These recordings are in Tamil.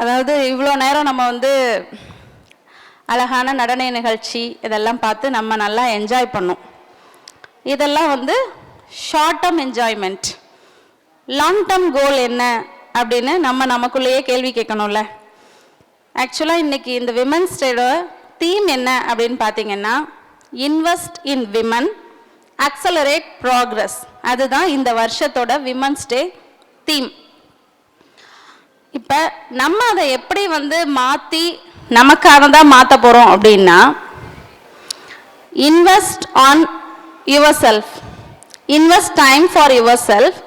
அதாவது இவ்வளோ நேரம் நம்ம வந்து அழகான நடன நிகழ்ச்சி இதெல்லாம் பார்த்து நம்ம நல்லா என்ஜாய் பண்ணோம். இதெல்லாம் வந்து short term enjoyment long term goal என்ன அப்படின்னு நம்ம நமக்குள்ளேயே கேள்வி கேட்கணும்ல. ஆக்சுவலாக இன்றைக்கி இந்த விமன்ஸ் டேட தீம் என்ன அப்படின்னு பார்த்தீங்கன்னா invest in women accelerate progress அதுதான் இந்த வருஷத்தோட விமன்ஸ் டே தீம் இப்போ நம்ம அதை எப்படி வந்து மாற்றி நமக்கானதாக மாற்ற போகிறோம் அப்படின்னா invest on yourself invest time for yourself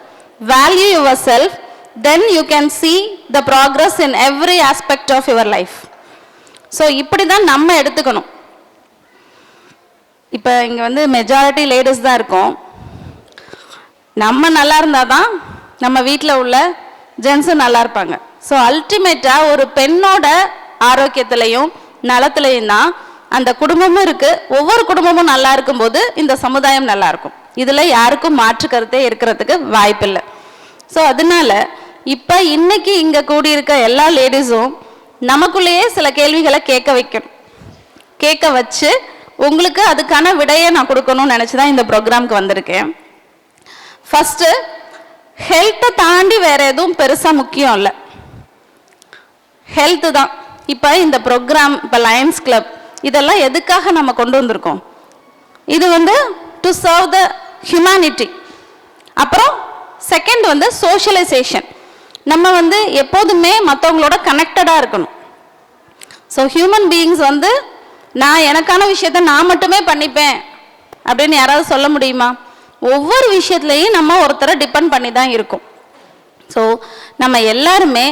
value yourself then you can see the progress in every aspect of your life so இப்படி தான் நம்ம எடுத்துக்கணும். இப்போ இங்கே வந்து மெஜாரிட்டி லேடிஸ் தான் இருக்கோம். நம்ம நல்லா இருந்தால் தான் நம்ம வீட்டில் உள்ள ஜென்ஸும் நல்லா இருப்பாங்க. ஸோ அல்டிமேட்டாக ஒரு பெண்ணோட ஆரோக்கியத்திலையும் நலத்திலையும் தான் அந்த குடும்பமும் இருக்குது ஒவ்வொரு குடும்பமும் நல்லா இருக்கும்போது இந்த சமுதாயம் நல்லா இருக்கும். இதில் யாருக்கும் மாற்று கருத்தே இருக்கிறதுக்கு வாய்ப்பில்லை. ஸோ அதனால இப்போ இன்னைக்கு இங்கே கூடியிருக்க எல்லா லேடிஸும் நமக்குள்ளேயே சில கேள்விகளை கேட்க வைக்கணும். கேட்க வச்சு உங்களுக்கு அதுக்கான விடையை நான் கொடுக்கணும்னு நினச்சி தான் இந்த ப்ரோக்ராம்க்கு வந்திருக்கேன். ஃபஸ்ட்டு ஹெல்த்தை தாண்டி வேற எதுவும் பெருசாக முக்கியம் இல்லை. ஹெல்த்து தான். இப்போ இந்த ப்ரோக்ராம் இப்போ லயன்ஸ் கிளப் இதெல்லாம் எதுக்காக நம்ம கொண்டு வந்திருக்கோம்? இது வந்து டு சர்வ் த ஹியூமனிட்டி அப்புறம் செகண்ட் வந்து சோஷியலைசேஷன் நம்ம வந்து எப்போதுமே மற்றவங்களோட கனெக்டடாக இருக்கணும். ஸோ ஹியூமன் பீயிங்ஸ் வந்து நான் எனக்கான விஷயத்த நான் மட்டுமே பண்ணிப்பேன் அப்படின்னு யாராவது சொல்ல முடியுமா? ஒவ்வொரு விஷயத்துலையும் நம்ம ஒருத்தரை டிபெண்ட் பண்ணி தான் இருக்கும். ஸோ நம்ம எல்லாருமே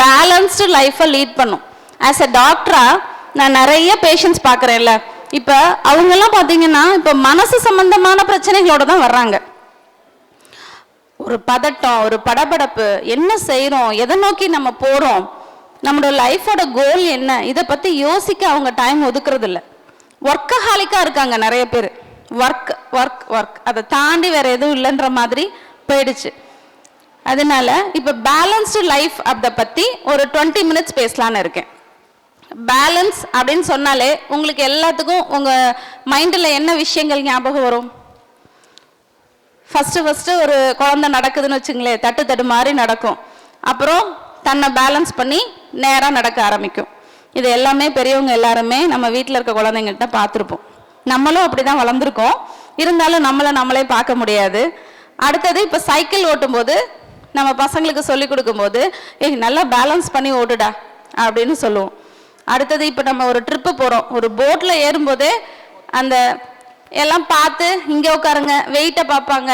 பேலன்ஸ்டு லைஃப்பை லீட் பண்ணும். ஆஸ் எ டாக்டராக நான் நிறைய பேஷண்ட்ஸ் பார்க்குறேன்ல. இப்போ அவங்கெல்லாம் பார்த்தீங்கன்னா இப்போ மனசு சம்பந்தமான பிரச்சனைகளோட தான் வர்றாங்க. ஒரு பதட்டம் ஒரு படபடப்பு என்ன செய்கிறோம் எதை நோக்கி நம்ம போகிறோம் நம்மளோட லைஃபோட கோல் என்ன இதை பற்றி யோசிக்க அவங்க டைம் ஒதுக்குறது இல்லை ஒர்க்கஹாலிக்காக இருக்காங்க நிறைய பேர். ஒர்க் ஒர்க் ஒர்க் அதை தாண்டி வேற எதுவும் இல்லைன்ற மாதிரி போயிடுச்சு. அதனால இப்போ பேலன்ஸ்டு லைஃப் அதை பற்றி ஒரு டுவெண்ட்டி மினிட்ஸ் பேசலான்னு இருக்கேன். பேலன்ஸ் அப்படின்னு சொன்னாலே உங்களுக்கு எல்லாத்துக்கும் உங்கள் மைண்டில் என்ன விஷயங்கள் ஞாபகம் வரும்? ஃபஸ்ட்டு ஃபஸ்ட்டு ஒரு குழந்தை நடக்குதுன்னு வச்சுங்களேன் தட்டு தட்டு மாதிரி நடக்கும். அப்புறம் தன்னை பேலன்ஸ் பண்ணி நேராக நடக்க ஆரம்பிக்கும். இது எல்லாமே பெரியவங்க எல்லாருமே நம்ம வீட்டில் இருக்க குழந்தைங்கள்ட்ட பார்த்துருப்போம் நம்மளும் அப்படி தான் வளர்ந்துருக்கோம். இருந்தாலும் நம்மளை நம்மளே பார்க்க முடியாது. அடுத்தது இப்போ சைக்கிள் ஓட்டும்போது நம்ம பசங்களுக்கு சொல்லி கொடுக்கும்போது ஏய் நல்லா பேலன்ஸ் பண்ணி ஓட்டுடா அப்படின்னு சொல்லுவோம். அடுத்தது இப்போ நம்ம ஒரு ட்ரிப்பு போகிறோம் ஒரு போட்டில் ஏறும்போதே அந்த எல்லாம் பார்த்து இங்கே உட்காருங்க வெயிட்டை பார்ப்பாங்க.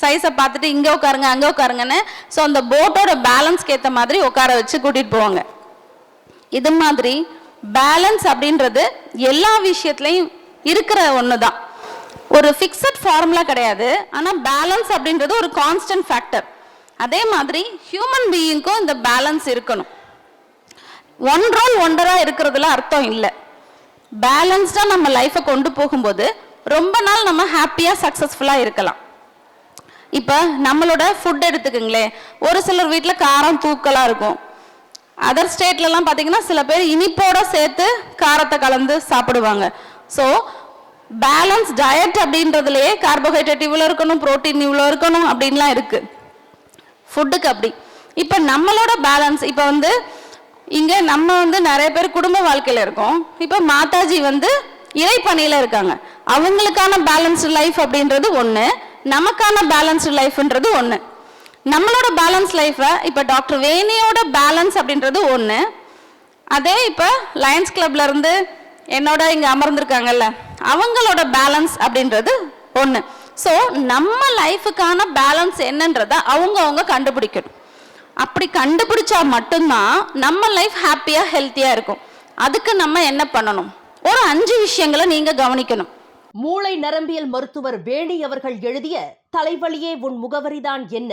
சைஸை பார்த்துட்டு இங்கே உட்காருங்க அங்கே உட்காருங்கன்னு ஸோ அந்த போட்டோட பேலன்ஸ்க்கு ஏற்ற மாதிரி உட்கார வச்சு கூட்டிகிட்டு போவாங்க. இது மாதிரி பேலன்ஸ் அப்படின்றது எல்லா விஷயத்துலையும் இருக்கிற ஒன்று தான் ஒரு ஃபிக்ஸட் ஃபார்முலா கிடையாது. ஆனால் பேலன்ஸ் அப்படின்றது ஒரு கான்ஸ்டன்ட் ஃபேக்டர் அதே மாதிரி ஹியூமன் பீயிங்க்கும் இந்த பேலன்ஸ் இருக்கணும். ஒன் ரோல் இருக்கிறதுல அர்த்தம் இல்லை. பேலன்ஸ்டாக நம்ம லைஃப்பை கொண்டு போகும்போது ரொம்ப நாள் நம்ம ஹாப்பியாக சக்ஸஸ்ஃபுல்லாக இருக்கலாம். இப்போ நம்மளோட ஃபுட் எடுத்துக்கங்களேன். ஒரு சிலர் வீட்டில் காரம் தூக்கலாக இருக்கும். அதர் ஸ்டேட்லலாம் பார்த்தீங்கன்னா சில பேர் இனிப்போட சேர்த்து காரத்தை கலந்து சாப்பிடுவாங்க. ஸோ பேலன்ஸ் டயட் அப்படின்றதுலயே கார்போஹைட்ரேட் இவ்வளோ இருக்கணும் புரோட்டீன் இவ்வளோ இருக்கணும் அப்படின்லாம் இருக்குது ஃபுட்டுக்கு அப்படி. இப்போ நம்மளோட பேலன்ஸ் இப்போ வந்து இங்கே நம்ம வந்து நிறைய பேர் குடும்ப வாழ்க்கையில் இருக்கோம். இப்போ மாதாஜி வந்து இறைப்பணியில் இருக்காங்க. அவங்களுக்கான பேலன்ஸ்டு லைஃப் அப்படின்றது ஒன்று நமக்கான பேலன்ஸ்டு லைஃப்ன்றது ஒன்று நம்மளோட பேலன்ஸ் லைஃப்பை இப்போ டாக்டர் வேணியோட பேலன்ஸ் அப்படின்றது ஒன்று அதே இப்போ லயன்ஸ் கிளப்ல இருந்து என்னோட இங்கே அமர்ந்திருக்காங்கல்ல அவங்களோட பேலன்ஸ் அப்படின்றது ஒன்று ஸோ நம்ம லைஃபுக்கான பேலன்ஸ் என்னன்றதை அவங்க அவங்க கண்டுபிடிக்கணும். அப்படி கண்டுபிடிச்சா மட்டும்தான் நம்ம லைஃப் ஹாப்பியாக ஹெல்த்தியாக இருக்கும். அதுக்கு நம்ம என்ன பண்ணணும்? ஒரு அஞ்சு விஷயங்களை நீங்கள் கவனிக்கணும். மூளை நரம்பியல் மருத்துவர் வேணி அவர்கள் எழுதிய தலைவலியே உன் முகவரிதான் என்ன?